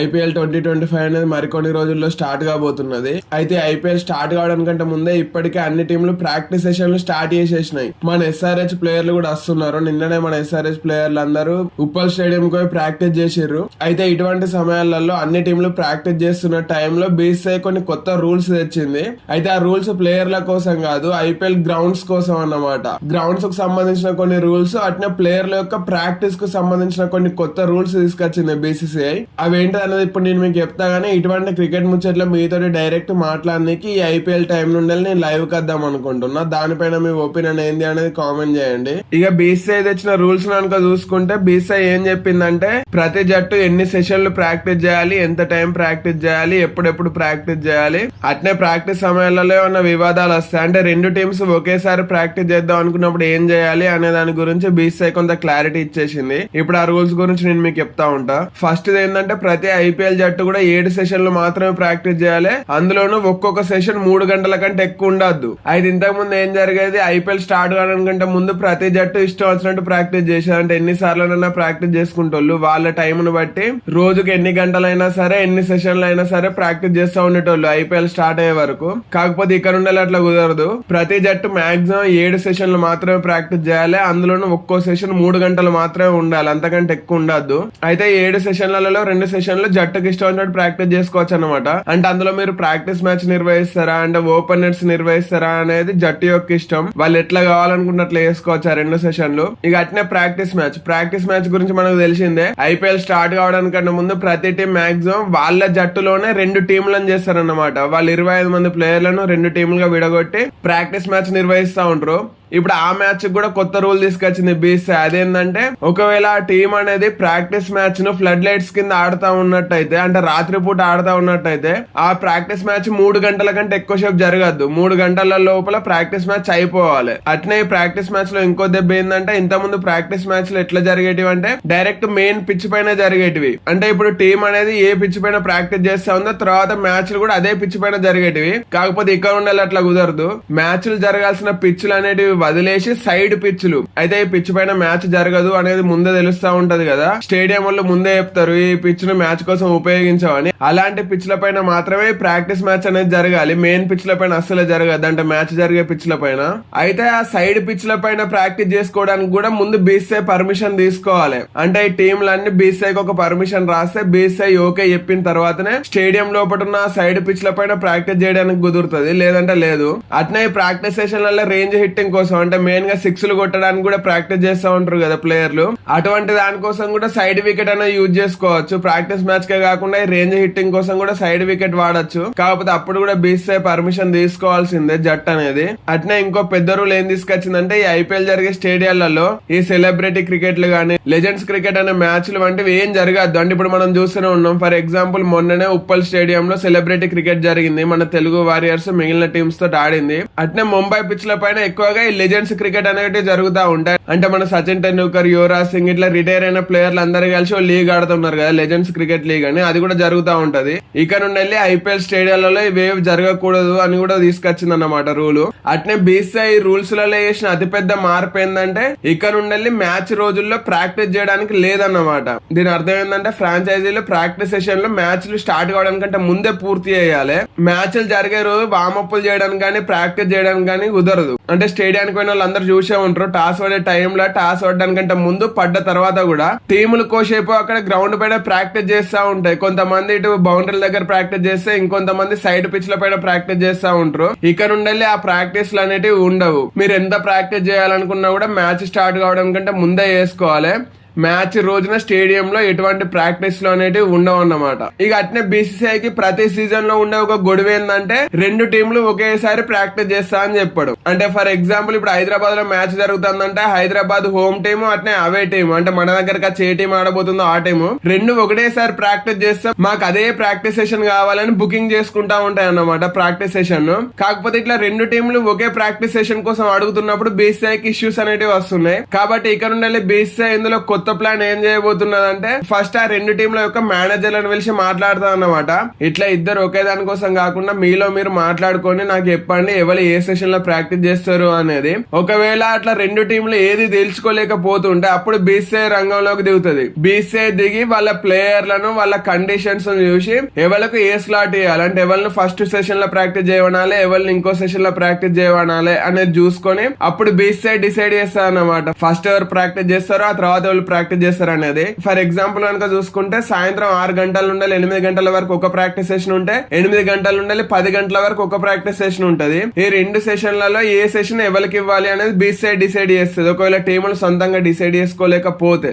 IPL twenty twenty five అనేది మరికొన్ని రోజుల్లో స్టార్ట్ కాబోతున్నది. అయితే ఐపీఎల్ స్టార్ట్ కావడానికంటే ముందే ఇప్పటికే అన్ని టీంలు ప్రాక్టీస్ సెషన్లు స్టార్ట్ చేసేసినాయి. మన ఎస్ఆర్హెచ్ ప్లేయర్లు కూడా వస్తున్నారు. నిన్ననే మన ఎస్ఆర్హెచ్ ప్లేయర్లు అందరూ ఉప్పల్ స్టేడియం కు పోయి ప్రాక్టీస్ చేసిర్రు. అయితే ఇటువంటి సమయాలలో అన్ని టీంలు ప్రాక్టీస్ చేస్తున్న టైంలో బీసీఐ కొన్ని కొత్త రూల్స్ తెచ్చింది. అయితే ఆ రూల్స్ ప్లేయర్ల కోసం కాదు ఐపీఎల్ గ్రౌండ్స్ కోసం అన్నమాట. గ్రౌండ్స్కు సంబంధించిన కొన్ని రూల్స్ అట్నే ప్లేయర్ల యొక్క ప్రాక్టీస్కు సంబంధించిన కొన్ని కొత్త రూల్స్ తీసుకొచ్చింది బీసీసీఐ. అవేంటి అనేది ఇప్పుడు నేను మీకు చెప్తా కానీ ఇటువంటి క్రికెట్ ముచ్చట్లు మీతో డైరెక్ట్ మాట్లాడడానికి ఈ ఐపీఎల్ టైం నుండి నేను లైవ్ కద్దాం అనుకుంటున్నా. దానిపైన మీ ఒపీనియన్ ఏంది అనేది కామెంట్ చేయండి. ఇక బీసీఐ తెచ్చిన రూల్స్ కనుక చూసుకుంటే బీసీఐ ఏం చెప్పిందంటే ప్రతి జట్టు ఎన్ని సెషన్లు ప్రాక్టీస్ చేయాలి ఎంత టైం ప్రాక్టీస్ చేయాలి ఎప్పుడెప్పుడు ప్రాక్టీస్ చేయాలి. అట్నే ప్రాక్టీస్ సమయాలలో ఉన్న వివాదాలు వస్తాయి? అంటే రెండు టీమ్స్ ఒకేసారి ప్రాక్టీస్ చేద్దాం అనుకున్నప్పుడు ఏం చేయాలి అనే దాని గురించి బీసీఐ కొంత క్లారిటీ ఇచ్చేసింది. ఇప్పుడు ఆ రూల్స్ గురించి నేను మీకు చెప్తా ఉంటా. ఫస్ట్ ఏంటంటే ప్రతి ఐపీఎల్ జట్టు కూడా ఏడు సెషన్లు మాత్రమే ప్రాక్టీస్ చేయాలి. అందులోనూ ఒక్కొక్క సెషన్ మూడు గంటల కంటే ఎక్కువ ఉండద్దు. అయితే ఇంతకు ముందు ఏం జరిగేది? ఐపీఎల్ స్టార్ట్ కావడానికంటే ముందు ప్రతి జట్టు ఇష్టం వచ్చినట్టు ప్రాక్టీస్ చేశారు అంటే ఎన్ని సార్లనైనా ప్రాక్టీస్ చేసుకుంటోళ్ళు. వాళ్ళ టైంను బట్టి రోజుకి ఎన్ని గంటలైనా సరే ఎన్ని సెషన్లు అయినా సరే ప్రాక్టీస్ చేస్తూ ఉండేటోళ్ళు ఐపీఎల్ స్టార్ట్ అయ్యే వరకు. కాకపోతే ఇక్కడ ఉండాలి అట్లా కుదరదు. ప్రతి జట్టు మాక్సిమం ఏడు సెషన్లు మాత్రమే ప్రాక్టీస్ చేయాలి. అందులోనూ ఒక్కో సెషన్ మూడు గంటలు మాత్రమే ఉండాలి. అంతకంటే ఎక్కువ ఉండద్దు. అయితే ఏడు సెషన్లలో రెండు సెషన్ సెషన్లు జట్టుకి ఇష్టం వచ్చినట్టు ప్రాక్టీస్ చేసుకోవచ్చు అనమాట అంటే అందులో మీరు ప్రాక్టీస్ మ్యాచ్ నిర్వహిస్తారా? అంటే ఓపెనర్స్ నిర్వహిస్తారా అనేది జట్టు యొక్క ఇష్టం. వాళ్ళు ఎట్లా కావాలనుకున్నట్లు వేసుకోవచ్చు ఆ రెండు సెషన్లు ఇక అట్నే ప్రాక్టీస్ మ్యాచ్ ప్రాక్టీస్ మ్యాచ్ గురించి మనకు తెలిసిందే. ఐపీఎల్ స్టార్ట్ కావడానికన్నా ముందు ప్రతి టీం మాక్సిమం వాళ్ళ జట్టులోనే రెండు టీంలను చేస్తారన్నమాట. వాళ్ళు ఇరవై ఐదు మంది ప్లేయర్లను రెండు టీంలుగా విడగొట్టి ప్రాక్టీస్ మ్యాచ్ నిర్వహిస్తా ఉంటారు ఇప్పుడు ఆ మ్యాచ్ కూడా కొత్త రూల్ తీసుకొచ్చింది బీసీ అదేంటంటే ఒకవేళ ఆ టీం అనేది ప్రాక్టీస్ మ్యాచ్ను ఫ్లడ్ లైట్స్ కింద ఆడుతా ఉన్నట్టయితే అంటే రాత్రిపూట ఆడుతా ఉన్నట్టయితే ఆ ప్రాక్టీస్ మ్యాచ్ మూడు గంటల కంటే ఎక్కువసేపు జరగద్దు. మూడు గంటల లోపల ప్రాక్టీస్ మ్యాచ్ అయిపోవాలి. అట్నే ఈ ప్రాక్టీస్ మ్యాచ్లో ఇంకో దెబ్బ ఏంటంటే ఇంత ముందు ప్రాక్టీస్ మ్యాచ్లో ఎట్లా జరిగేటివి అంటే డైరెక్ట్ మెయిన్ పిచ్ పైన జరిగేటివి. అంటే ఇప్పుడు టీం అనేది ఏ పిచ్ పైన ప్రాక్టీస్ చేస్తా ఉందో తర్వాత మ్యాచ్లు కూడా అదే పిచ్ పైన జరిగేటివి. కాకపోతే ఇక్కడ ఉండాలి అట్లా కుదరదు. మ్యాచ్లు జరగాల్సిన పిచ్లు అనేటివి వదిలేసి సైడ్ పిచ్లు. అయితే ఈ పిచ్ పైన మ్యాచ్ జరగదు అనేది ముందే తెలుస్తా ఉంటది కదా. స్టేడియం వాళ్ళు ముందే చెప్తారు ఈ పిచ్ను మ్యాచ్ కోసం ఉపయోగించామని అలాంటి పిచ్ల పైన మాత్రమే ప్రాక్టీస్ మ్యాచ్ అనేది జరగాలి. మెయిన్ పిచ్ల పైన అస్సలే జరగదు. అంటే మ్యాచ్ జరిగే పిచ్ల పైన. అయితే ఆ సైడ్ పిచ్ల పైన ప్రాక్టీస్ చేసుకోవడానికి కూడా ముందు బీసీఐ పర్మిషన్ తీసుకోవాలి. అంటే ఈ టీంలన్నీ బీసీఐకి ఒక పర్మిషన్ రాస్తే బీసీఐ ఓకే చెప్పిన తర్వాతనే స్టేడియం లోపల ఉన్న సైడ్ పిచ్ల పైన ప్రాక్టీస్ చేయడానికి కుదురుతుంది. లేదంటే లేదు. అట్నే ఈ ప్రాక్టీస్ సెషన్లలో రేంజ్ హిట్టింగ్ కోసం అంటే మెయిన్గా సిక్స్ కొట్టడానికి కూడా ప్రాక్టీస్ చేస్తూ ఉంటారు కదా ప్లేయర్లు. అటువంటి దానికోసం కూడా సైడ్ వికెట్ అనేది యూజ్ చేసుకోవచ్చు. ప్రాక్టీస్ మ్యాచ్ కే కాకుండా ఈ రేంజ్ హిట్టింగ్ కోసం కూడా సైడ్ వికెట్ వాడచ్చు. కాకపోతే అప్పుడు కూడా బీసీఐ పర్మిషన్ తీసుకోవాల్సిందే జట్ అనేది. అట్నే ఇంకో పెద్ద రూల్ ఏం తీసుకొచ్చిందంటే ఈ ఐపీఎల్ జరిగే స్టేడియాలలో ఈ సెలబ్రిటీ క్రికెట్లు గానీ లెజెండ్స్ క్రికెట్ అనే మ్యాచ్లు వంటివి ఏం జరగద్దు. అంటే ఇప్పుడు మనం చూస్తూనే ఉన్నాం ఫర్ ఎగ్జాంపుల్ మొన్ననే ఉప్పల్ స్టేడియం లో సెలబ్రిటీ క్రికెట్ జరిగింది. మన తెలుగు వారియర్స్ మిగిలిన టీమ్స్ తోటి ఆడింది. అట్నే ముంబై పిచ్ ల పైన ఎక్కువగా ఈ లెజెండ్స్ క్రికెట్ అనేవి జరుగుతూ ఉంటాయి. అంటే మన సచిన్ టెండూల్కర్ యువరాజ్ సింగ్ ఇట్లా రిటైర్ అయిన ప్లేయర్లు అందరూ కలిసి లీగ్ ఆడుతున్నారు కదా లెజెండ్స్ క్రికెట్ లీగ్ అని అది కూడా జరుగుతూ ఉంటది. ఇక నుండి వెళ్ళి ఐపీఎల్ స్టేడియాలలో ఇవేవి జరగకూడదు అని కూడా తీసుకొచ్చింది అన్నమాట రూల్. అట్నే బీసీఐ రూల్స్లలో చేసిన అతిపెద్ద మార్పు ఏంటంటే ఇక నుండి వెళ్ళి మ్యాచ్ రోజుల్లో ప్రాక్టీస్ చేయడానికి లేదన్నమాట. దీని అర్థం ఏంటంటే ఫ్రాంచైజీలు ప్రాక్టీస్ సెషన్లో మ్యాచ్లు స్టార్ట్ కావడానికంటే ముందే పూర్తి చేయాలి. మ్యాచ్లు జరిగే రోజు వామప్పులు చేయడానికి కానీ ప్రాక్టీస్ చేయడానికి కానీ కుదరదు. అంటే స్టేడియానికి పోయిన వాళ్ళు అందరు చూసే ఉంటారు టాస్ పడే టైంలో టాస్ ఆడడానికంటే ముందు పడ్డ తర్వాత కూడా టీములు కోసేపు అక్కడ గ్రౌండ్ పైన ప్రాక్టీస్ చేస్తూ ఉంటాయి. కొంతమంది ఇటు బౌండరీల దగ్గర ప్రాక్టీస్ చేస్తే ఇంకొంతమంది సైడ్ పిచ్ల పైన ప్రాక్టీస్ చేస్తూ ఉంటారు. ఇక్కడ ఉండాలి ఆ ప్రాక్టీస్ అనేటివి ఉండవు. మీరు ఎంత ప్రాక్టీస్ చేయాలనుకున్నా కూడా మ్యాచ్ స్టార్ట్ కావడం కంటే ముందే చేసుకోవాలి మ్యాచ్ రోజున స్టేడియంలో ఎటువంటి ప్రాక్టీస్లో అనేటివి ఉండవు అన్నమాట. ఇక అట్నే బీసీసీఐకి ప్రతి సీజన్లో ఉండే ఒక గొడవ ఏంటంటే రెండు టీంలు ఒకేసారి ప్రాక్టీస్ చేస్తా అని చెప్పాడు. అంటే ఫర్ ఎగ్జాంపుల్ ఇప్పుడు హైదరాబాద్లో మ్యాచ్ జరుగుతుందంటే హైదరాబాద్ హోమ్ టీము అట్నే అవే టీం అంటే మన దగ్గరకి వచ్చి ఏ టీం ఆడబోతుందో ఆ టీము రెండు ఒకటేసారి ప్రాక్టీస్ చేస్తే మాకు అదే ప్రాక్టీస్ సెషన్ కావాలని బుకింగ్ చేసుకుంటా ఉంటాయి అన్నమాట ప్రాక్టీస్ సెషన్ కాకపోతే ఇట్లా రెండు టీంలు ఒకే ప్రాక్టీస్ సెషన్ కోసం అడుగుతున్నప్పుడు బీసీఐకి ఇష్యూస్ అనేటివి వస్తున్నాయి. కాబట్టి ఇక్కడ నుండి బీసీఐ ఇందులో కొత్త కొత్త ప్లాన్ ఏం చేయబోతున్నదంటే ఫస్ట్ ఆ రెండు టీంల యొక్క మేనేజర్లను పిలిచి మాట్లాడతాం అన్నమాట. ఇట్లా ఇద్దరు ఒకే దానికోసం కాకుండా మీలో మీరు మాట్లాడుకొని నాకు చెప్పండి ఎవరు ఏ సెషన్లో ప్రాక్టీస్ చేస్తారు అనేది. ఒకవేళ అట్లా రెండు టీంలు ఏది తెలుసుకోలేకపోతుంటే అప్పుడు బీసీఐ రంగంలోకి దిగుతుంది. బీసీఐ దిగి వాళ్ళ ప్లేయర్లను వాళ్ళ కండిషన్స్ చూసి ఎవరికి ఏ స్లాట్ ఇవ్వాలి అంటే ఎవరిని ఫస్ట్ సెషన్లో ప్రాక్టీస్ చేయవనాలి ఎవరిని ఇంకో సెషన్లో ప్రాక్టీస్ చేయవనాలి అనేది చూసుకొని అప్పుడు బీసీఐ డిసైడ్ చేస్తారు అన్నమాట. ఫస్ట్ ఎవరు ప్రాక్టీస్ చేస్తారో ఆ తర్వాత ఎవరు ప్రాక్టీస్ చేస్తారు అనేది ఫర్ ఎగ్జాంపుల్ కనుక చూసుకుంటే సాయంత్రం ఆరు గంటల నుండి ఎనిమిది గంటల వరకు ఒక ప్రాక్టీస్ సెషన్ ఉంటే ఎనిమిది గంటల నుండి పది గంటల వరకు ఒక ప్రాక్టీస్ సెషన్ ఉంటుంది. ఈ రెండు సెషన్లలో ఏ సెషన్ ఎవరికి ఇవ్వాలి అనేది బీసీఐ డిసైడ్ చేస్తుంది. ఒకవేళ టీములు సొంతంగా డిసైడ్ చేసుకోలేకపోతే.